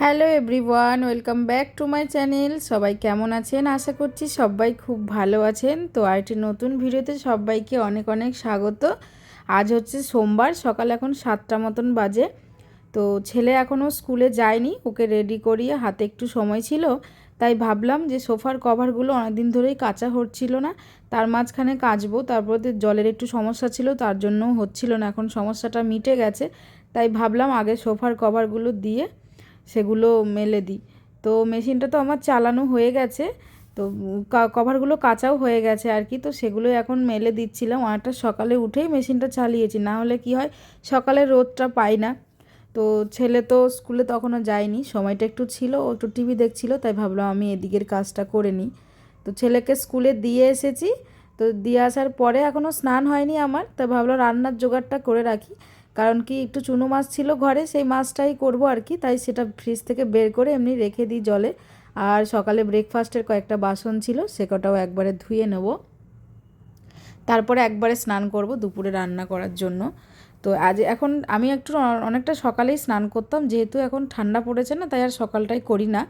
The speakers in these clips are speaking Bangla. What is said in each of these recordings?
Hello everyone, welcome back to my channel. সবাই কেমন আছেন? আশা করছি সবাই খুব ভালো আছেন। তো আর একটি নতুন ভিডিওতে সবাইকে অনেক অনেক স্বাগত। আজ হচ্ছে সোমবার, সকাল এখন সাতটা মতন বাজে। তো ছেলে এখনও স্কুলে যায়নি, ওকে রেডি করিয়ে হাতে একটু সময় ছিল। তাই ভাবলাম যে সোফার কভারগুলো অনেকদিন ধরেই কাঁচা হচ্ছিল না, তার মাঝখানে কাচবো। তারপর তো জলের একটু সমস্যা ছিল, তার জন্যও হচ্ছিল না। এখন সমস্যাটা মিটে গেছে, তাই ভাবলাম আগে সোফার কভারগুলো দিয়ে সেগুলো মেলে দিই। তো মেশিনটা তো আমার চালানো হয়ে গেছে। তো কভারগুলো কাঁচাও হয়ে গেছে আর কি। তো সেগুলো এখন মেলে দিচ্ছিলাম। অনেকটা সকালে উঠেই মেশিনটা চালিয়েছি। না হলে কি হয়, সকালে রোদটা পাই না। তো ছেলে তো স্কুলে তখনও যায়নি। সময়টা একটু ছিল, ও একটু টিভি দেখছিল, তাই ভাবলাম আমি এদিকের কাজটা করে নিই। তো ছেলেকে স্কুলে দিয়ে এসেছি। তো দিয়ে আসার পরে এখনও স্নান হয়নি আমার। তাই ভাবলাম রান্নার জোগাড়টা করে রাখি। কারণ কি একটু চুনো মাছ ছিল ঘরে, সেই মাছটাই করব আর কি। তাই সেটা ফ্রিজ থেকে বের করে এমনি রেখে দিই জলে। আর সকালে ব্রেকফাস্টের কয়েকটা বাসন ছিল, সে কটাও একবারে ধুয়ে নেব। তারপরে একবারে স্নান করব দুপুরে রান্না করার জন্য। তো আজ এখন আমি একটু অনেকটা সকালেই স্নান করতাম, যেহেতু এখন ঠান্ডা পড়েছে না, তাই আর সকালটাই করি না।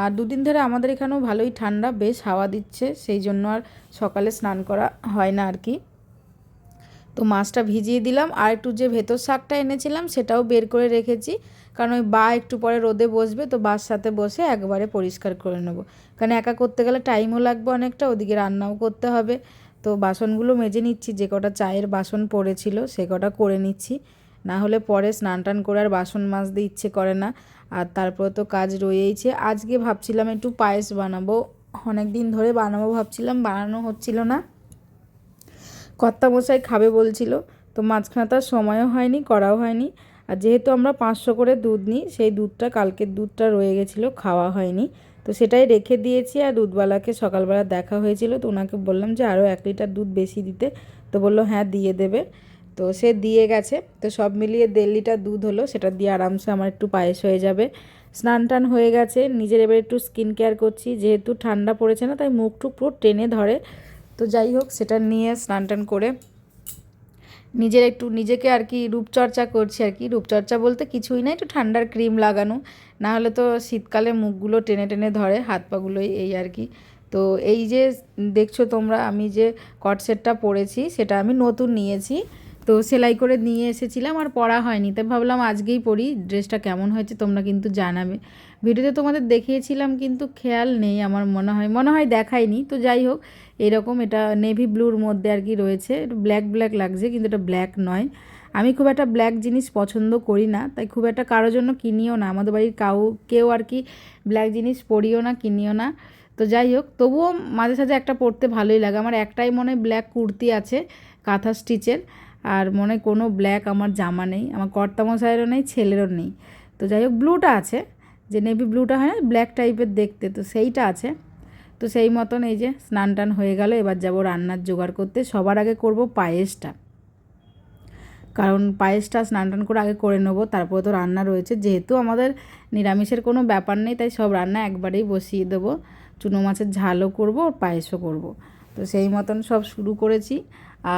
আর দুদিন ধরে আমাদের এখানেও ভালোই ঠান্ডা, বেশ হাওয়া দিচ্ছে, সেই জন্য আর সকালে স্নান করা হয় না আর কি। তো মাছটা ভিজিয়ে দিলাম, আর একটু যে ভেতর শাকটা এনেছিলাম সেটাও বের করে রেখেছি। কারণ ওই বা একটু পরে রোদে বসবে, তো বাস সাথে বসে একবারে পরিষ্কার করে নেব। কারণ একা করতে গেলে টাইমও লাগবে অনেকটা, ওদিকে রান্নাও করতে হবে। তো বাসনগুলো মেজে নিচ্ছি, যে কটা চায়ের বাসন পড়েছিল সে কটা করে নিচ্ছি। না হলে পরে স্নান টান করে আর বাসন মাজতে ইচ্ছে করে না। আর তারপরে তো কাজ রয়েইছে। আজকে ভাবছিলাম একটু পায়েস বানাবো অনেক দিন ধরে বানাবো ভাবছিলাম, বানানো হচ্ছিল না। কর্তামশাই খাবে বলছিল। তো মাঝখানে তার সময়ও হয়নি, করাও হয়নি। আর যেহেতু আমরা পাঁচশো করে দুধ নিই, সেই দুধটা, কালকের দুধটা রয়ে গেছিল, খাওয়া হয়নি। তো সেটাই রেখে দিয়েছি আর দুধওয়ালাকে সকালবেলা দেখা হয়েছিল। তো ওনাকে বললাম যে আরও এক লিটার দুধ বেশি দিতে। তো বলল হ্যাঁ দিয়ে দেবে। তো সে দিয়ে গেছে। তো সব মিলিয়ে দেড় লিটার দুধ হলো। সেটা দিয়ে আরামসে আমার একটু পায়েস হয়ে যাবে। স্নান টান হয়ে গেছে। নিজের এবার একটু স্কিন কেয়ার করছি। যেহেতু ঠান্ডা পড়েছে না, তাই মুখ টুক পুরো টেনে ধরে। তো যাই হোক, সেটা নিয়ে স্নান টান করে নিজের একটু নিজেকে আর কি রূপচর্চা করছি আর কি। রূপচর্চা বলতে কিছুই না, একটু ঠান্ডার ক্রিম লাগানো। না হলে তো শীতকালে মুখগুলো টেনে টেনে ধরে, হাত পাগুলোই এই আর কি। তো এই যে দেখছ তোমরা, আমি যে কটসেটটা পরেছি, সেটা আমি নতুন নিয়েছি। তো সেলাই করে নিয়ে এসেছিলাম, আর পরা হয়নি। তাই ভাবলাম আজকেই পরি, ড্রেসটা কেমন হয়েছে তোমরা কিন্তু জানাবে। ভিডিওতে তোমাদের দেখিয়েছিলাম, কিন্তু খেয়াল নেই আমার, মনে হয় মনে হয় দেখায়নি। তো যাই হোক এরকম এটা নেভি ব্লুর মধ্যে আর কি রয়েছে। ব্ল্যাক ব্ল্যাক লাগছে কিন্তু এটা ব্ল্যাক নয়। আমি খুব একটা ব্ল্যাক জিনিস পছন্দ করি না, তাই খুব একটা কারোর জন্য কিনিও না। আমাদের বাড়ির কাউ, কেউ আর কি ব্ল্যাক জিনিস পরিও না, কিনিও না। তো যাই হোক, তবুও মাঝে সাঝে একটা পরতে ভালোই লাগে। আমার একটাই মনে ব্ল্যাক কুর্তি আছে, কাঁথা স্টিচের। আর মনে কোনো ব্ল্যাক আমার জামা নেই, আমার কর্তামশাইয়েরও নেই, ছেলেরও নেই। তো যাই হোক ব্লুটা আছে, যে নেভি ব্লুটা হয় না ব্ল্যাক টাইপের দেখতে। তো সেইটা আছে। তো সেই মতন এই যে স্নান টান হয়ে গেল, এবার যাব রান্নার জোগাড় করতে। সবার আগে করব পায়েসটা। কারণ পায়েসটা স্নান টান করে আগে করে নেব, তারপরে তো রান্না রয়েছে। যেহেতু আমাদের নিরামিষের কোনো ব্যাপার নেই, তাই সব রান্না একবারেই বসিয়ে দেবো। চুনো মাছের ঝালও করব পায়েসও করব। তো সেই মতন সব শুরু করেছি।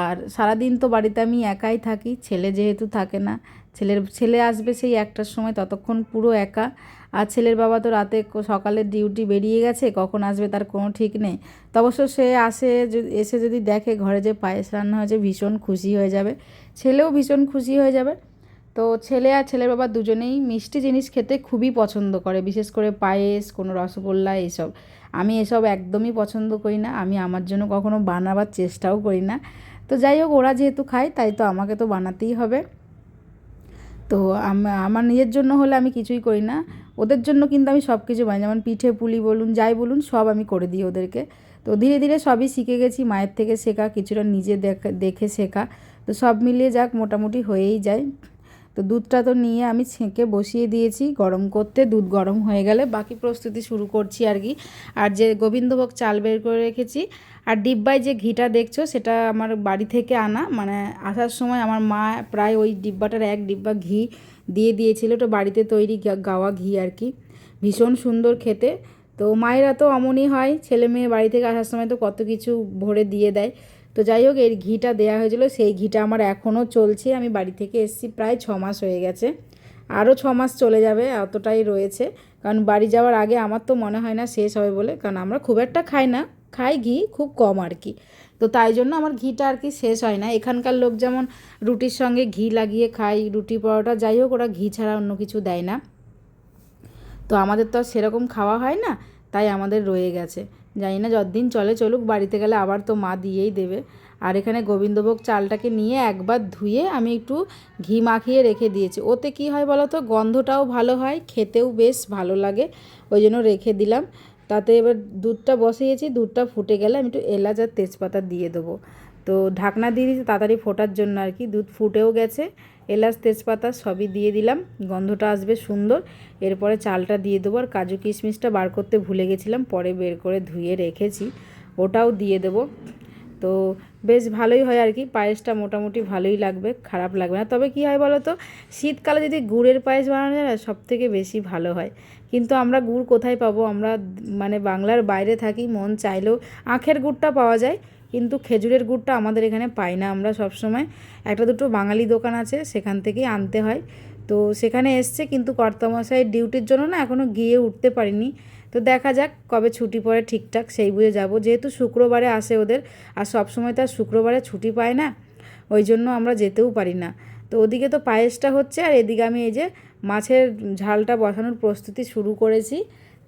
আর সারাদিন তো বাড়িতে আমি একাই থাকি, ছেলে যেহেতু থাকে না, ছেলের, ছেলে আসবে সেই একটার সময়, ততক্ষণ পুরো একা। আর ছেলের বাবা তো রাতে সকালে ডিউটি বেরিয়ে গেছে, কখন আসবে তার কোনো ঠিক নেই। তো অবশ্য সে আসে এসে যদি দেখে ঘরে যে পায়েস রান্না হয়েছে, ভীষণ খুশি হয়ে যাবে। ছেলেও ভীষণ খুশি হয়ে যাবে। তো ছেলে আর ছেলের বাবা দুজনেই মিষ্টি জিনিস খেতে খুবই পছন্দ করে, বিশেষ করে পায়েস, কোনো রসগোল্লা, এসব। আমি এসব একদমই পছন্দ করি না, আমি আমার জন্য কখনো বানাবার চেষ্টাও করি না। তো যাই হোক, ওরা যেহেতু খায়, তাই তো আমাকে তো বানাতেই হবে। তো আমার নিজের জন্য হলে আমি কিছুই করি না। ওদের জন্য কিন্তু আমি সব কিছু বানাই, যেমন পিঠে পুলি বলুন, যাই বলুন, সব আমি করে দিই ওদেরকে। তো ধীরে ধীরে সবই শিখে গেছি, মায়ের থেকে শেখা, কিছুটা নিজে দেখে শেখা। তো সব মিলিয়ে যাক, মোটামুটি হয়েই যায়। তো দুধটা তো নিয়ে আমি ছেঁকে বসিয়ে দিয়েছি, গরম করতে। দুধ গরম হয়ে গেলে বাকি প্রস্তুতি শুরু করছি আর কি। আর যে গোবিন্দভোগ চাল বের করে রেখেছি, আর ডিব্বায় যে ঘিটা দেখছ সেটা আমার বাড়ি থেকে আনা। মানে আসার সময় আমার মা প্রায় ওই ডিব্বাটার এক ডিব্বা ঘি দিয়ে দিয়েছিল। ওটা বাড়িতে তৈরি গাওয়া ঘি আর কি। ভীষণ সুন্দর খেতে। তো মায়েরা তো অমনই হয়, ছেলে মেয়ে বাড়ি থেকে আসার সময় তো কত কিছু ভরে দিয়ে দেয়। তো যাই হোক, এর ঘিটা দেওয়া হয়েছিল। সেই ঘিটা আমার এখনও চলছে। আমি বাড়ি থেকে এসেছি প্রায় ছ মাস হয়ে গেছে। আরও ছ মাস চলে যাবে এতটাই রয়েছে। কারণ বাড়ি যাওয়ার আগে আমার তো মনে হয় না শেষ হবে বলে। কারণ আমরা খুব একটা খাই না। খাই ঘি, খুব কম আর কি। তো তাই জন্য আমার ঘিটা আর কি শেষ হয় না। এখানকার লোক যেমন রুটির সঙ্গে ঘি লাগিয়ে খায়, রুটি পরোটা, যাই হোক, ওরা ঘি ছাড়া অন্য কিছু দেয় না। তো আমাদের তো আর সেরকম খাওয়া হয় না। তাই আমাদের রয়ে গেছে। জানি না, যতদিন চলে চলুক, বাড়িতে গেলে আবার তো মা দিয়েই দেবে। আর এখানে গোবিন্দভোগ চালটাকে নিয়ে একবার ধুয়ে আমি একটু ঘি মাখিয়ে রেখে দিয়েছি। ওতে কি হয় বলো তো, গন্ধটাও ভালো হয়, খেতেও বেশ ভালো লাগে, ওই জন্য রেখে দিলাম। তাতে এবার দুধটা বসিয়েছি, দুধটা ফুটে গেলে আমি একটু এলাচ আর তেজপাতা দিয়ে দেবো। তো ঢাকনা দিয়ে দিয়েছি, তাড়াতাড়ি ফোটার জন্য আর কি, দুধ ফুটেও গেছে। এলাচ তেজপাতা সবই দিয়ে দিলাম, গন্ধটা আসবে সুন্দর। এরপরে চালটা দিয়ে দেবো আর কাজু কিশমিশটা বার করতে ভুলে গেছিলাম, পরে বের করে ধুয়ে রেখেছি, ওটাও দিয়ে দেবো। তো বেশ ভালোই হয় আর কি, পায়েসটা মোটামুটি ভালোই লাগবে, খারাপ লাগবে না। তবে কি হয় বলো তো, শীতকালে যদি গুড়ের পায়েস বানানো যায় না সব থেকে বেশি ভালো হয়। কিন্তু আমরা গুড় কোথায় পাবো? আমরা মানে বাংলার বাইরে থাকি, মন চাইলেও আখের গুড়টা পাওয়া যায়। কিন্তু খেজুরের গুড়টা আমাদের এখানে পাই না আমরা সবসময়। একটা দুটো বাঙালি দোকান আছে, সেখান থেকেই আনতে হয়। তো সেখানে এসছে কিন্তু কর্তামশাই ডিউটির জন্য না এখনও গিয়ে উঠতে পারিনি। তো দেখা যাক কবে ছুটি পড়ে ঠিকঠাক, সেই বুঝে যাব। যেহেতু শুক্রবারে আসে ওদের, আর সব সময় তো আর শুক্রবারে ছুটি পায় না, ওই জন্য আমরা যেতেও পারি না। তো ওদিকে তো পায়েসটা হচ্ছে, আর এদিকে আমি এই যে মাছের ঝালটা বসানোর প্রস্তুতি শুরু করেছি।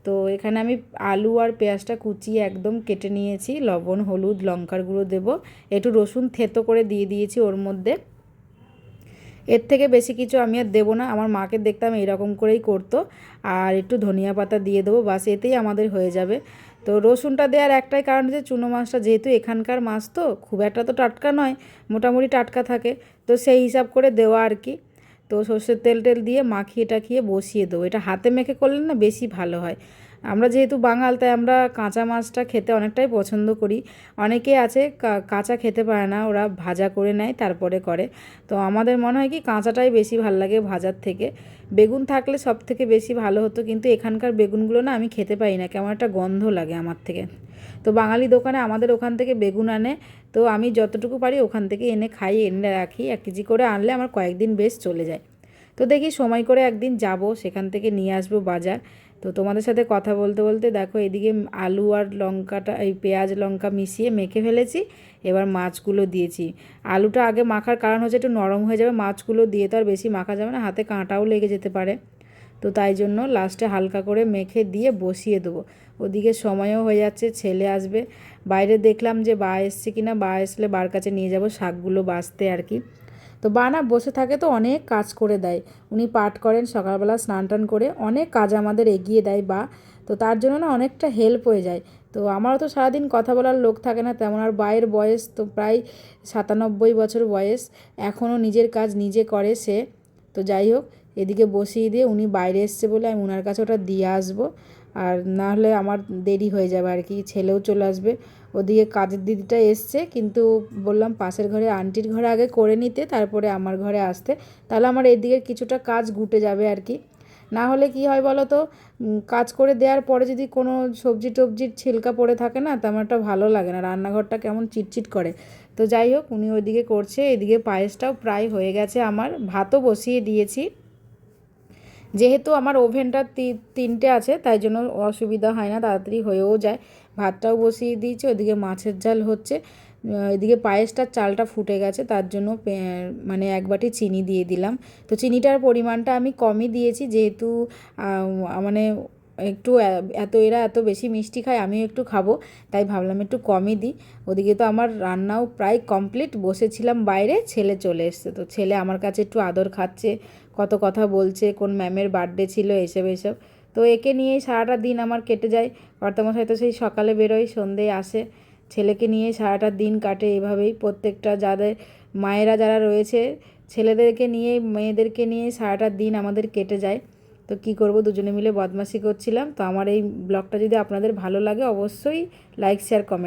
তো এখানে আমি আলু আর পেঁয়াজটা কুচিয়ে একদম কেটে নিয়েছি, লবণ, হলুদ, লঙ্কার গুঁড়ো দেবো। একটু রসুন থেতো করে দিয়ে দিয়েছি ওর মধ্যে। এর থেকে বেশি কিছু আমি আর দেবো না, আমার মাকে দেখতাম এরকম করেই করতো। আর একটু ধনিয়া পাতা দিয়ে দেবো, বাস এতেই আমাদের হয়ে যাবে। তো রসুনটা দেওয়ার একটাই কারণ হচ্ছে চুনো মাছটা যেহেতু এখানকার মাছ তো, খুব একটা তো টাটকা নয়, মোটামুটি টাটকা থাকে। তো সেই হিসাব করে দেওয়া আর কি। তো সর্ষের তেল টেল দিয়ে মাখিয়ে টাখিয়ে বসিয়ে দেবো। এটা হাতে মেখে করলে না বেশি ভালো হয়। আমরা যেহেতু বাঙাল, তাই আমরা কাঁচা মাছটা খেতে অনেকটাই পছন্দ করি। অনেকে আছে কাঁচা খেতে পারে না, ওরা ভাজা করে নেয়, তারপরে করে। তো আমাদের মনে হয় কি, কাঁচাটাই বেশি ভালো লাগে ভাজার থেকে। বেগুন থাকলে সব থেকে বেশি ভালো হতো, কিন্তু এখানকার বেগুনগুলো না আমি খেতে পাই না, কেমন একটা গন্ধ লাগে আমার থেকে। তো বাঙালি দোকানে আমাদের ওখান থেকে বেগুন আনে, তো আমি যতটুকু পারি ওখান থেকে এনে খাই, এনে রাখি, এক কেজি করে আনলে আমার কয়েকদিন বেশ চলে যায়। তো দেখি সময় করে একদিন যাব, সেখান থেকে নিয়ে আসব বাজার। তো তোমাদের সাথে কথা বলতে বলতে দেখো এদিকে আলু আর লঙ্কাটা, এই পেঁয়াজ, লঙ্কা মিশিয়ে মেখে ফেলেছি, এবার মাছগুলো দিয়েছি। আলুটা আগে মাখার কারণ হচ্ছে একটু নরম হয়ে যাবে, মাছগুলো দিয়ে তো আর বেশি মাখা যাবে না, হাতে কাঁটাও লেগে যেতে পারে। তো তাই জন্য লাস্টে হালকা করে মেখে দিয়ে বসিয়ে দেবো। ওদিকে সময়ও হয়ে যাচ্ছে, ছেলে আসবে। বাইরে দেখলাম যে বা এসছে কি না বা এসলে বার কাছে নিয়ে যাব শাকগুলো বাঁচতে আর কি। তো বা না বসে থাকে তো অনেক কাজ করে দেয়। উনি পাঠ করেন, সকালবেলা স্নান টান করে অনেক কাজ আমাদের এগিয়ে দেয় বা, তো তার জন্য না অনেকটা হেল্প হয়ে যায়। তো আমারও তো সারাদিন কথা বলার লোক থাকে না, তেমন আর বায়ের বয়স তো প্রায় সাতানব্বই বছর বয়স। এখনও নিজের কাজ নিজে করে সে। তো যাই হোক, এদিকে বসিয়ে দিয়ে উনি বাইরে এসছে বলে আমি ওনার কাছে ওটা দিয়ে আসব। আর না হলে আমার দেরি হয়ে যাবে আর কি, ছেলেও চলে আসবে। ওদিকে কাজের দিদিটা এসছে, কিন্তু বললাম পাশের ঘরে আন্টির ঘরে আগে করে নিতে, তারপরে আমার ঘরে আসতে। তাহলে আমার এদিকে কিছুটা কাজ গুটে যাবে আর কি। না হলে কি হয় বলো তো কাজ করে দেওয়ার পরে যদি কোনো সবজি টবজির ছিলকা পড়ে থাকে না, তেমন একটা ভালো লাগে না। রান্নাঘরটা কেমন চিটচিট করে। তো যাই হোক, উনি ওইদিকে করছে, এদিকে পায়েসটাও প্রায় হয়ে গেছে আমার। ভাতও বসিয়ে দিয়েছি। যেহেতু আমার ওভেনটা তিনটে আছে, তাই জন্য অসুবিধা হয় না, তাড়াতাড়ি হয়েও যায়। ভাতটাও বসিয়ে দিয়েছি, ওদিকে মাছের ঝাল হচ্ছে। এদিকে পায়েসটার চালটা ফুটে গেছে, তার জন্য মানে এক বাটি চিনি দিয়ে দিলাম। তো চিনিটার পরিমাণটা আমি কমই দিয়েছি, যেহেতু মানে একটু এত এরা এত বেশি মিষ্টি খায়, আমিও একটু খাব। তাই ভাবলাম একটু কমই দিই। ওদিকে তো আমার রান্নাও প্রায় কমপ্লিট, বসেছিলাম বাইরে, ছেলে চলে এসছে। তো ছেলে আমার কাছে একটু আদর খাচ্ছে, কত কথা বলছে, কোন ম্যামের বার্থডে ছিল, এসব এসব। তো একে নিয়েই সারাটা দিন আমার কেটে যায়। কর্তামশাই তো সেই সকালে বেরোয় সন্ধে আসে। ছেলেকে নিয়ে সারাটা দিন কাটে এভাবেই প্রত্যেকটা যাদের, মায়েরা যারা রয়েছে, ছেলেদেরকে নিয়ে, মেয়েদেরকে নিয়ে সারাটা দিন আমাদের কেটে যায়। তো কি করব, দুজনে মিলে বদমাশি করছিলাম। তো আমার এই ব্লগটা যদি আপনাদের ভালো লাগে, অবশ্যই লাইক শেয়ার কমেন্ট